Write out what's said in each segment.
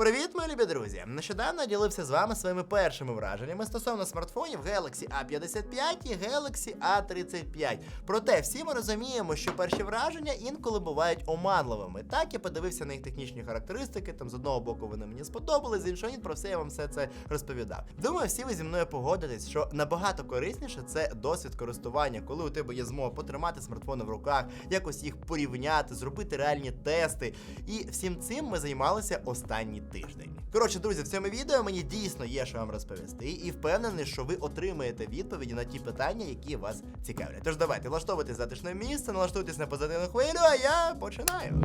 Привіт, мої любі друзі! Нещодавно ділився з вами своїми першими враженнями стосовно смартфонів Galaxy A55 і Galaxy A35. Проте всі ми розуміємо, що перші враження інколи бувають оманливими. Так я подивився на їх технічні характеристики. Там з одного боку вони мені сподобались, з іншого ні, про все я вам все це розповідав. Думаю, всі ви зі мною погодитесь, що набагато корисніше це досвід користування, коли у тебе є змога потримати смартфони в руках, якось їх порівняти, зробити реальні тести. І всім цим ми займалися останній тиждень. Коротше, друзі, в цьому відео мені дійсно є що вам розповісти, і впевнений, що ви отримаєте відповіді на ті питання, які вас цікавлять. Тож давайте влаштовуйтесь затишне місце, налаштуйтесь на позитивну хвилю, а я починаю.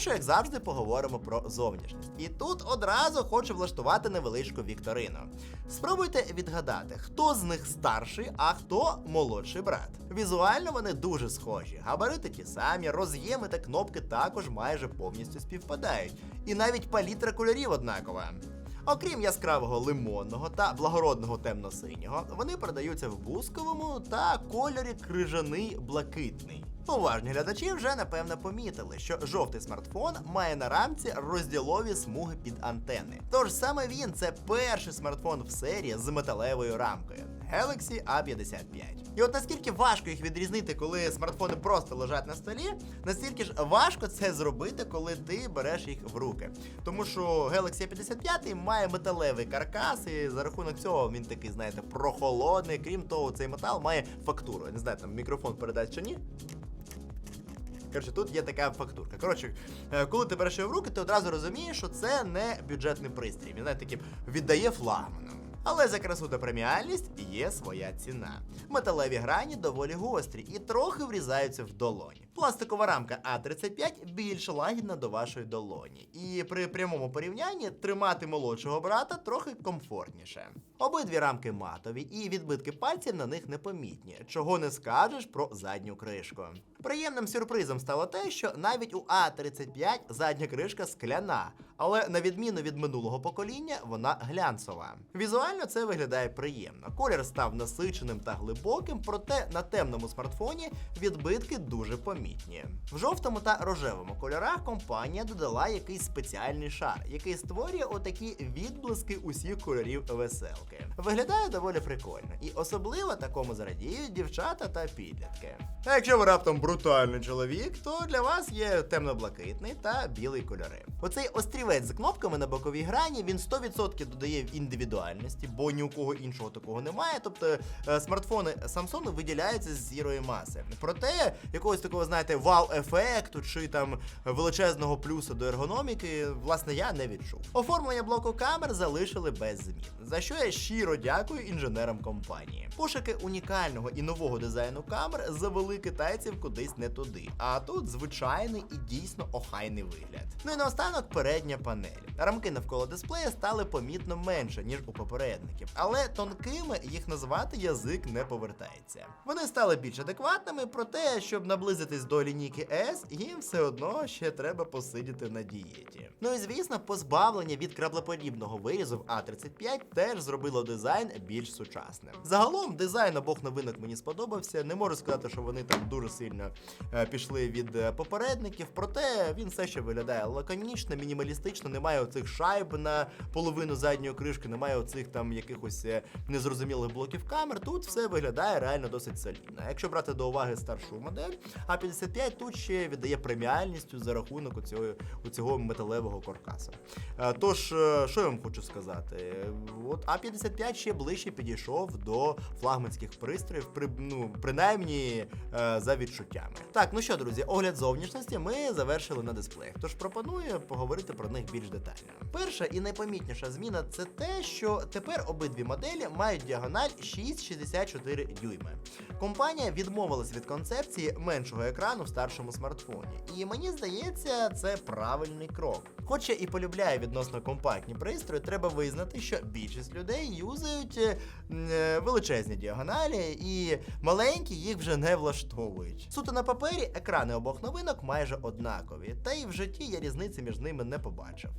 Перше, як завжди, поговоримо про зовнішність. І тут одразу хочу влаштувати невеличку вікторину. Спробуйте відгадати, хто з них старший, а хто молодший брат. Візуально вони дуже схожі. Габарити ті самі, роз'єми та кнопки також майже повністю співпадають. І навіть палітра кольорів однакова. Окрім яскравого лимонного та благородного темно-синього, вони продаються в бусковому та кольорі крижаний блакитний. Уважні глядачі вже напевно помітили, що жовтий смартфон має на рамці розділові смуги під антени. Тож саме він це перший смартфон в серії з металевою рамкою. Galaxy A55. І от наскільки важко їх відрізнити, коли смартфони просто лежать на столі, настільки ж важко це зробити, коли ти береш їх в руки. Тому що Galaxy A55 має металевий каркас, і за рахунок цього він такий, знаєте, прохолодний. Крім того, цей метал має фактуру. Я не знаю, там мікрофон передасть чи ні. Коротше, тут є така фактурка. Коротше, е, коли ти береш його в руки, ти одразу розумієш, що це не бюджетний пристрій. Він навіть такий віддає флагманом. Але за красу та преміальність є своя ціна. Металеві грані доволі гострі і трохи врізаються в долоні. Пластикова рамка А35 більш лагідна до вашої долоні. І при прямому порівнянні тримати молодшого брата трохи комфортніше. Обидві рамки матові, і відбитки пальців на них непомітні, чого не скажеш про задню кришку. Приємним сюрпризом стало те, що навіть у А35 задня кришка скляна, але на відміну від минулого покоління, вона глянцева. Візуально це виглядає приємно. Колір став насиченим та глибоким, проте на темному смартфоні відбитки дуже помітні. В жовтому та рожевому кольорах компанія додала якийсь спеціальний шар, який створює отакі відблиски усіх кольорів веселки. Виглядає доволі прикольно, і особливо такому зрадіють дівчата та підлітки. А якщо ви раптом брутальний чоловік, то для вас є темно-блакитний та білий кольори. Оцей острівець з кнопками на боковій грані він 100% додає в індивідуальності, бо ні у кого іншого такого немає. Тобто е, смартфони Samsung виділяються з сірої маси. Проте якогось такого, знаєте, вау-ефекту чи там величезного плюсу до ергономіки, власне, я не відчув. Оформлення блоку камер залишили без змін, за що я щиро дякую інженерам компанії. Пошуки унікального і нового дизайну камер завели китайців кудись не туди. А тут звичайний і дійсно охайний вигляд. Ну і наостанок передня панель. Рамки навколо дисплея стали помітно менше, ніж у попередників, але тонкими їх назвати язик не повертається. Вони стали більш адекватними, проте, щоб наблизитись до лінійки S, їм все одно ще треба посидіти на дієті. Ну і звісно, позбавлення від краплеподібного вирізу в А35 теж зробило дизайн більш сучасним. Загалом дизайн обох новинок мені сподобався. Не можу сказати, що вони там дуже сильно е, пішли від е, попередників, проте він все ще виглядає лаконічно, мінімалістично, немає оцих шайб на половину задньої кришки, немає оцих там якихось е, незрозумілих блоків камер. Тут все виглядає реально досить солідно. Якщо брати до уваги старшу модель, А55 тут ще віддає преміальністю за рахунок оцього, оцього металевого каркаса. Е, Тож, е, що я вам хочу сказати? От А55 ще ближче підійшов до флагманських пристроїв, при, ну, принаймні е, за відчуттями. Так, ну що, друзі, огляд зовнішності ми завершили на дисплеях. Тож пропоную поговорити про них більш детально. Перша і найпомітніша зміна це те, що тепер обидві моделі мають діагональ 6,64 дюйми. Компанія відмовилась від концепції меншого екрану в старшому смартфоні, і мені здається, це правильний крок. Хоч я і полюбляю відносно компактні пристрої, треба визнати, що більшість людей юзають е, величезні діагоналі, і маленькі їх вже не влаштовують. Суто на папері екрани обох новинок майже однакові, та і в житті я різниці між ними не побачив.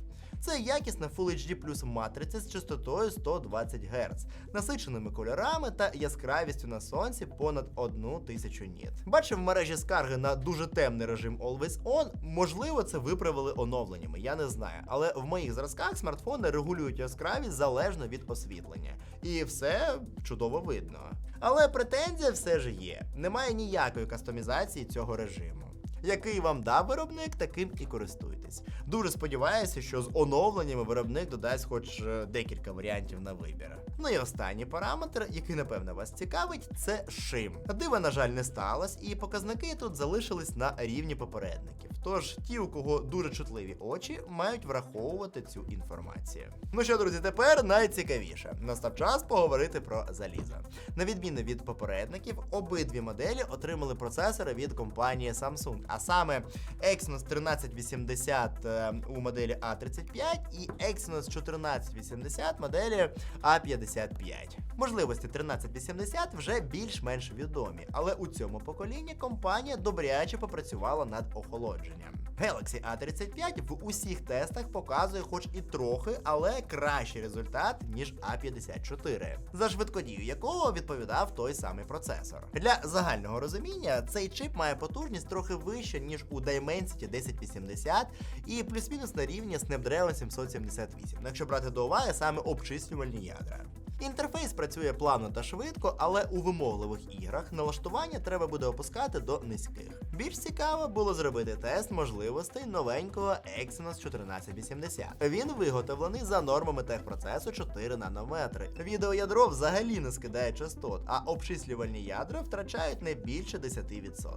Це якісна Full HD плюс матриця з частотою 120 Гц, насиченими кольорами та яскравістю на сонці понад 1000 ніт. Бачив в мережі скарги на дуже темний режим Always On. Можливо, це виправили оновленнями, я не знаю. Але в моїх зразках смартфони регулюють яскравість залежно від освітлення. І все чудово видно. Але претензія все ж є. Немає ніякої кастомізації цього режиму. Який вам дав виробник, таким і користуйтесь. Дуже сподіваюся, що з оновленнями виробник додасть хоч е, декілька варіантів на вибір. Ну і останній параметр, який напевно вас цікавить, це шим. Дива, на жаль, не сталося, і показники тут залишились на рівні попередників. Тож ті, у кого дуже чутливі очі, мають враховувати цю інформацію. Ну що, друзі, тепер найцікавіше. Настав час поговорити про залізо. На відміну від попередників, обидві моделі отримали процесори від компанії Samsung, а саме Exynos 1380 е, у моделі A35 і Exynos 1480 моделі A55. Можливості 1380 вже більш-менш відомі, але у цьому поколінні компанія добряче попрацювала над охолодженням. Galaxy A35 в усіх тестах показує хоч і трохи, але кращий результат, ніж A54, за швидкодію якого відповідав той самий процесор. Для загального розуміння, цей чип має потужність трохи вище, ніж у Dimensity 1080 і плюс-мінус на рівні Snapdragon 778, ну, якщо брати до уваги саме обчислювальні ядра. Інтерфейс працює плавно та швидко, але у вимогливих іграх налаштування треба буде опускати до низьких. Більш цікаво було зробити тест можливостей новенького Exynos 1480. Він виготовлений за нормами техпроцесу 4 нанометри. Відеоядро взагалі не скидає частот, а обчислювальні ядра втрачають не більше 10%.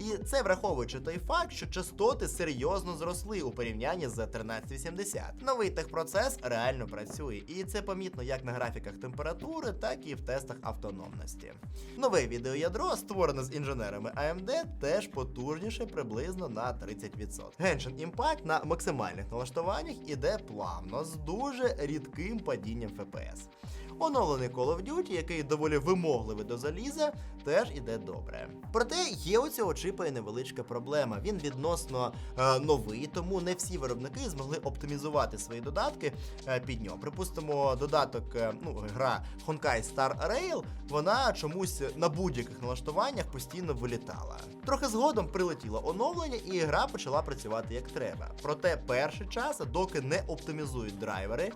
І це враховуючи той факт, що частоти серйозно зросли у порівнянні з 1380. Новий техпроцес реально працює, і це помітно як на графіках температури, так і в тестах автономності. Нове відеоядро, створене з інженерами AMD, теж потужніше приблизно на 30%. Genshin Impact на максимальних налаштуваннях іде плавно з дуже рідким падінням FPS. Оновлений Call of Duty, який доволі вимогливий до заліза, теж іде добре. Проте є у цього чипа і невеличка проблема. Він відносно е, новий, тому не всі виробники змогли оптимізувати свої додатки е, під нього. Припустимо, додаток, е, ну, гра Honkai Star Rail, вона чомусь на будь-яких налаштуваннях постійно вилітала. Трохи згодом прилетіло оновлення, і гра почала працювати як треба. Проте перший час, доки не оптимізують драйвери,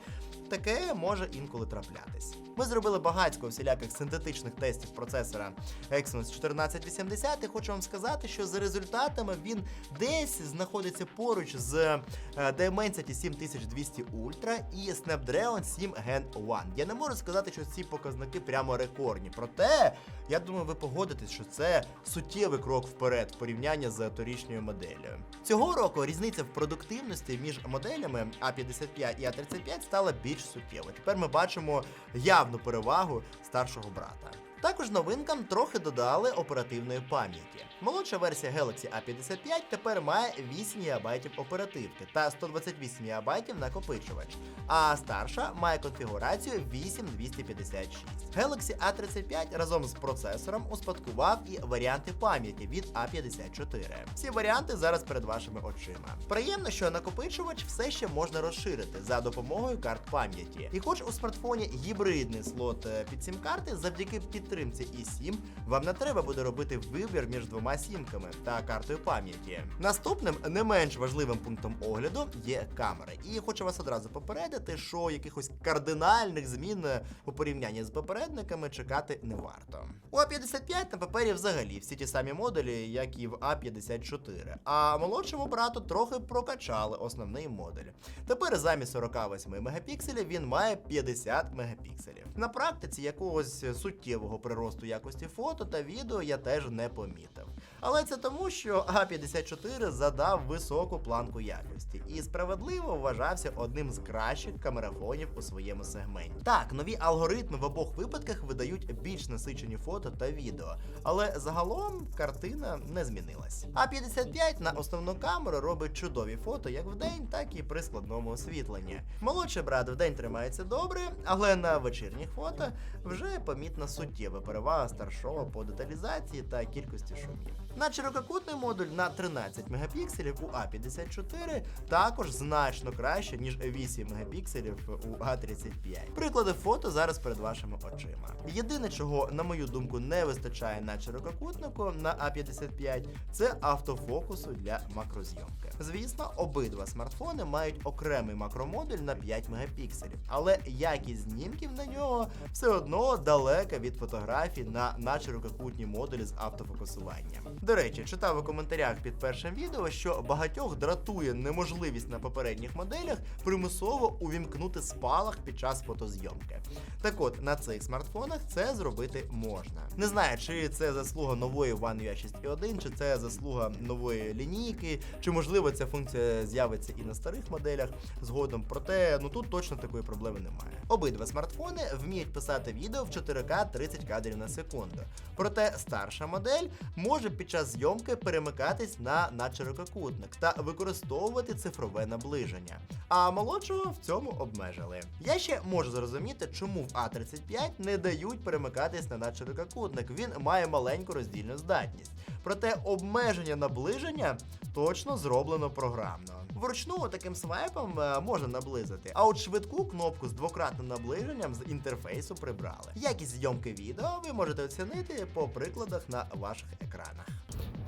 таке може інколи траплятись. Ми зробили багатько всіляких синтетичних тестів процесора Exynos 1480 і хочу вам сказати, що за результатами він десь знаходиться поруч з е, Dimensity 7200 Ultra і Snapdragon 7 Gen 1. Я не можу сказати, що ці показники прямо рекордні. Проте, я думаю, ви погодитесь, що це суттєвий крок вперед в порівнянні з торічньою моделлю. Цього року різниця в продуктивності між моделями А55 і А35 стала більш суттєвою. Тепер ми бачимо явну перевагу старшого брата. Також новинкам трохи додали оперативної пам'яті. Молодша версія Galaxy A55 тепер має 8 ГБ оперативки та 128 ГБ накопичувач, а старша має конфігурацію 8256. Galaxy A35 разом з процесором успадкував і варіанти пам'яті від A54. Всі варіанти зараз перед вашими очима. Приємно, що накопичувач все ще можна розширити за допомогою карт пам'яті. І хоч у смартфоні гібридний слот е, під сім-карти, завдяки підтримці i7 вам не треба буде робити вибір між двома сімками та картою пам'яті. Наступним не менш важливим пунктом огляду є камери. І хочу вас одразу попередити, що якихось кардинальних змін у порівнянні з попередниками чекати не варто. У А55 на папері взагалі всі ті самі модулі, як і в А54. А молодшому брату трохи прокачали основний модуль. Тепер замість 48 мегапікселів він має 50 мегапікселів. На практиці якогось суттєвого приросту якості фото та відео я теж не помітив. Але це тому, що А54 задав високу планку якості і справедливо вважався одним з кращих камерафонів у своєму сегменті. Так, нові алгоритми в обох випадках видають більш насичені фото та відео, але загалом картина не змінилась. А55 на основну камеру робить чудові фото як вдень, так і при складному освітленні. Молодший брат вдень тримається добре, але на вечірніх фото вже помітна суттєва перевага старшого по деталізації та кількості шумів. Надширококутний модуль на 13 мегапікселів у А54 також значно краще, ніж 8 мегапікселів у А35. Приклади фото зараз перед вашими очима. Єдине, чого, на мою думку, не вистачає на ширококутнику на А55, це автофокусу для макрозйомки. Звісно, обидва смартфони мають окремий макромодуль на 5 мегапікселів, але якість знімків на нього все одно далека від фотографій на надширококутні модулі з автофокусуванням. До речі, читав у коментарях під першим відео, що багатьох дратує неможливість на попередніх моделях примусово увімкнути спалах під час фотозйомки. Так от на цих смартфонах це зробити можна. Не знаю, чи це заслуга нової One UI 6.1, чи це заслуга нової лінійки, чи можливо ця функція з'явиться і на старих моделях згодом. Проте ну тут точно такої проблеми немає. Обидва смартфони вміють писати відео в 4К 30 кадрів на секунду. Проте старша модель може під час зйомки перемикатись на надширококутник та використовувати цифрове наближення. А молодшого в цьому обмежили. Я ще можу зрозуміти, чому в А35 не дають перемикатись на надширококутник. Він має маленьку роздільну здатність. Проте обмеження наближення точно зроблено програмно. Вручну таким свайпом е, можна наблизити, а от швидку кнопку з двократним наближенням з інтерфейсу прибрали. Якість зйомки відео ви можете оцінити по прикладах на ваших екранах.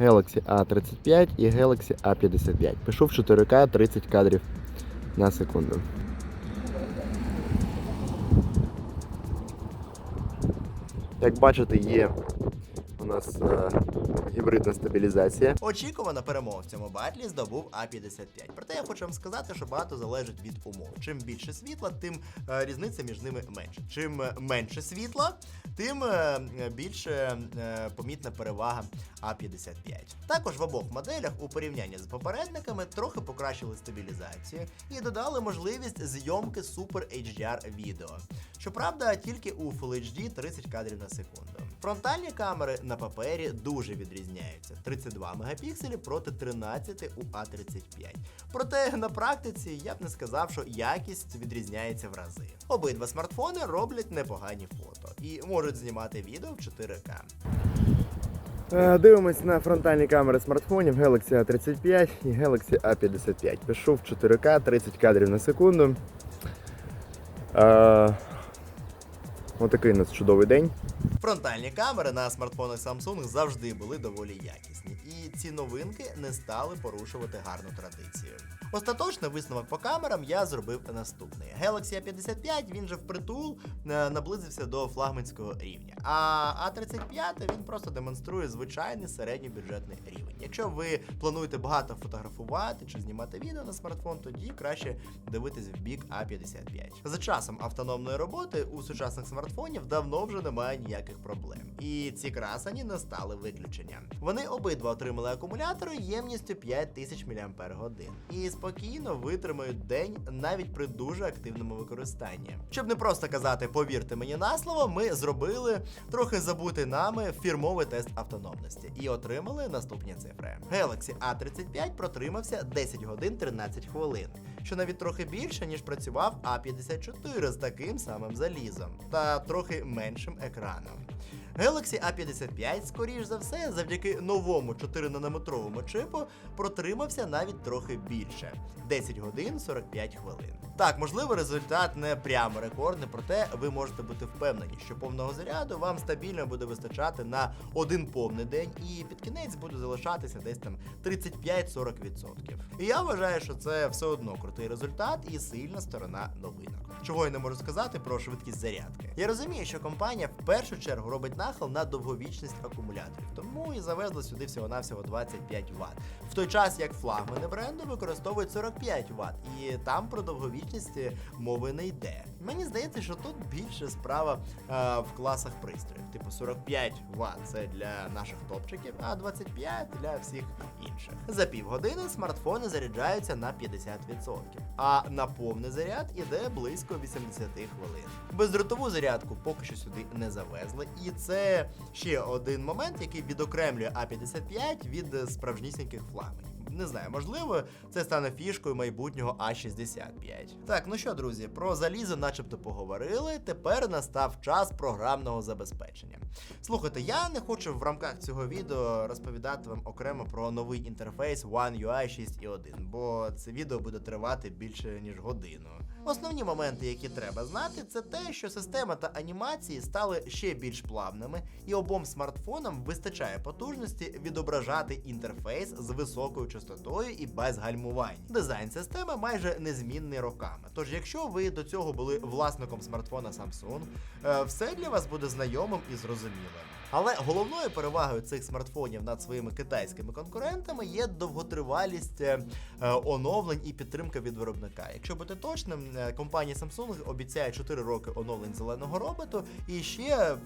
Galaxy A35 і Galaxy A55. Пишу в 4К 30 кадрів на секунду. Як бачите, є нас е, гібридна стабілізація. Очікувано перемогу в цьому батлі здобув А55. Проте я хочу вам сказати, що багато залежить від умов. Чим більше світла, тим е, різниця між ними менше. Чим е, менше світла, тим е, більше е, помітна перевага А55. Також в обох моделях у порівнянні з попередниками трохи покращили стабілізацію і додали можливість зйомки Super HDR відео. Щоправда, тільки у Full HD 30 кадрів на секунду. Фронтальні камери на папері дуже відрізняються: 32 мегапікселі проти 13 у А35. Проте на практиці я б не сказав, що якість відрізняється в рази. Обидва смартфони роблять непогані фото і можуть знімати відео в 4К. Е, Дивимось на фронтальні камери смартфонів Galaxy A35 і Galaxy A55. Пишу в 4К 30 кадрів на секунду. Отакий у нас чудовий день. Фронтальні камери на смартфонах Samsung завжди були доволі якісні, і ці новинки не стали порушувати гарну традицію. Остаточний висновок по камерам я зробив наступний: Galaxy A55 він же впритул е, наблизився до флагманського рівня. А A35 він просто демонструє звичайний середньобюджетний рівень. Якщо ви плануєте багато фотографувати чи знімати відео на смартфон, тоді краще дивитись в бік A55. За часом автономної роботи у сучасних смартфонів давно вже немає ніяких проблем. І ці красані не стали виключенням. Вони обидва отримали акумулятори ємністю 5000 мАч і спокійно витримають день навіть при дуже активному використанні. Щоб не просто казати повірте мені на слово, ми зробили трохи забутий нами фірмовий тест автономності і отримали наступні цифри. Galaxy A35 протримався 10 годин 13 хвилин, що навіть трохи більше, ніж працював A54 з таким самим залізом та трохи меншим екраном. Galaxy A55, скоріш за все, завдяки новому 4-нанометровому чипу протримався навіть трохи більше 10 годин 45 хвилин. Так, можливо, результат не прямо рекордний, проте ви можете бути впевнені, що повного заряду вам стабільно буде вистачати на один повний день, і під кінець буде залишатися десь там 35-40%. І я вважаю, що це все одно крутий результат і сильна сторона новинок. Чого я не можу сказати про швидкість зарядки. Я розумію, що компанія в першу чергу робить нахил на довговічність акумуляторів, тому і завезла сюди всього-навсього 25 Вт. В той час як флагмани бренду використовують 45 Вт, і там про довговічність мови не йде. Мені здається, що тут більше справа е, в класах пристроїв. Типу 45 Вт це для наших топчиків, а 25 для всіх інших. За півгодини смартфони заряджаються на 50%, а на повний заряд іде близько 80 хвилин. Бездротову зарядку поки що сюди не завезли, і це ще один момент, який відокремлює А55 від справжнісіньких флагманів. Не знаю, можливо, це стане фішкою майбутнього А65. Так, ну що, друзі, про залізо начебто поговорили. Тепер настав час програмного забезпечення. Слухайте, я не хочу в рамках цього відео розповідати вам окремо про новий інтерфейс One UI 6.1, бо це відео буде тривати більше ніж годину. Основні моменти, які треба знати, це те, що система та анімації стали ще більш плавними, і обом смартфонам вистачає потужності відображати інтерфейс з високою частотою і без гальмувань. Дизайн системи майже незмінний роками. Тож, якщо ви до цього були власником смартфона Samsung, е, все для вас буде знайомим і зрозумілим. Але головною перевагою цих смартфонів над своїми китайськими конкурентами є довготривалість е, е, оновлень і підтримка від виробника. Якщо бути точним, е, компанія Samsung обіцяє 4 роки оновлень зеленого роботу і ще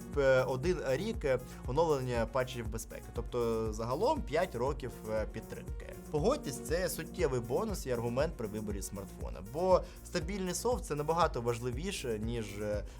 один рік оновлення патчів безпеки. Тобто загалом 5 років підтримки. Погодьтесь, це суттєвий бонус і аргумент при виборі смартфона, бо стабільний софт це набагато важливіше, ніж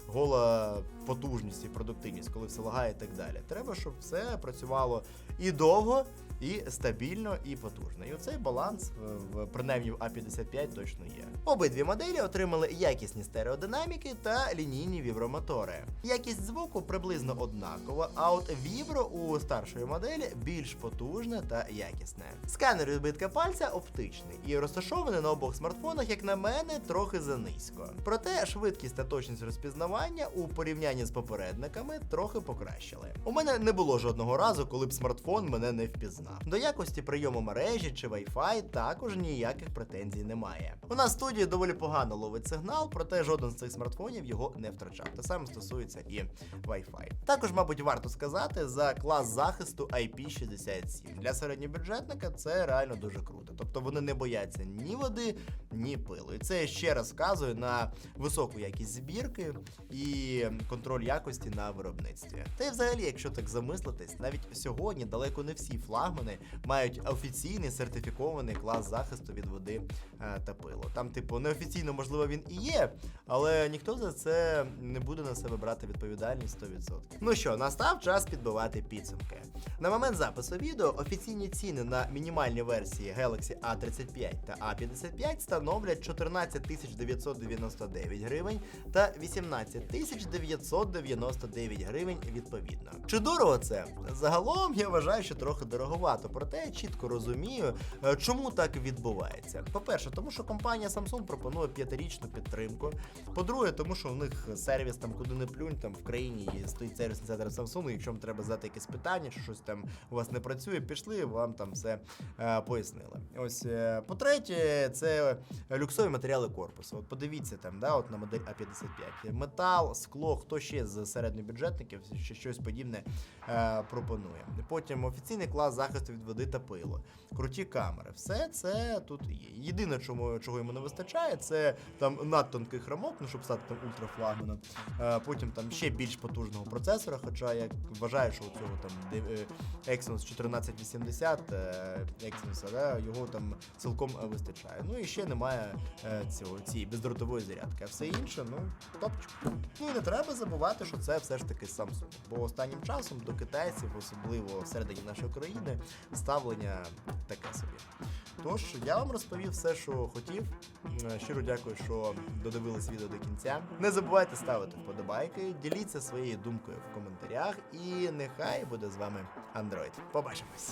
гола потужність і продуктивність, коли все лагає і так далі. Треба, щоб все працювало і довго, і стабільно, і потужно. І оцей баланс е, в принаймні в А55 точно є. Обидві моделі отримали якісні стереодинаміки та лінійні вібромотори. Якість звуку приблизно однакова, а от вібро у старшої моделі більш потужне та якісне. Сканер відбитка пальця оптичний і розташований на обох смартфонах, як на мене, трохи занизько. Проте швидкість та точність розпізнавання у порівнянні з попередниками трохи покращили. У мене не було жодного разу, коли б смартфон мене не впізнав. До якості прийому мережі чи Wi-Fi також ніяких претензій немає. У нас студії доволі погано ловить сигнал, проте жоден з цих смартфонів його не втрачав. Те саме стосується і Wi-Fi. Також, мабуть, варто сказати за клас захисту IP67. Для середньобюджетника це реально дуже круто. Тобто вони не бояться ні води, ні пилу. І це ще раз вказує на високу якість збірки і контроль якості на виробництві. Та й взагалі, якщо так замислитись, навіть сьогодні далеко не всі флагмани мають офіційний сертифікований клас захисту від води е, та пилу. Там, типу, неофіційно, можливо, він і є, але ніхто за це не буде на себе брати відповідальність 100%. Ну що, настав час підбивати підсумки. На момент запису відео офіційні ціни на мінімальні версії Galaxy A35 та A55 становлять 14 999 гривень та 18 999 гривень відповідно. Чи дорого це? Загалом я вважаю, що трохи дороговато, проте я чітко розумію, е, чому так відбувається. По-перше, тому що компанія Samsung пропонує п'ятирічну підтримку. По-друге, тому що у них сервіс там куди не плюнь, там в країні стоїть сервісний центр Samsung, якщо вам треба задати якесь питання, чи щось там у вас не працює, пішли, вам там все е, пояснили. Ось е, по-третє, це люксові матеріали корпусу. От подивіться там, да, от на модель А55. Метал, скло, хто ще з середньобюджетників ще щось подібне е, пропонує. Потім офіційний клас захисту від води та пилу, круті камери. Все це тут є. Єдине, чому чого йому не вистачає, це там надтонких рамок, ну щоб стати там ультрафлагманом. Е, потім там ще більш потужного процесора. Хоча я вважаю, що у цього там е, Exynos 1480 е, Exynos, да, його там цілком вистачає. Ну і ще немає е, цього цієї бездротової зарядки. А все інше, ну топчик. Ну і не треба забувати, що це все ж таки Samsung. Бо останнім часом до китайців, особливо всередині нашої країни, ставлення таке собі. Тож я вам розповів все, що хотів. Е, Щиро дякую, що додивились відео до кінця. Не забувайте ставити вподобайки, діліться своєю думкою в коментарях, і нехай буде з вами Android. Побачимось!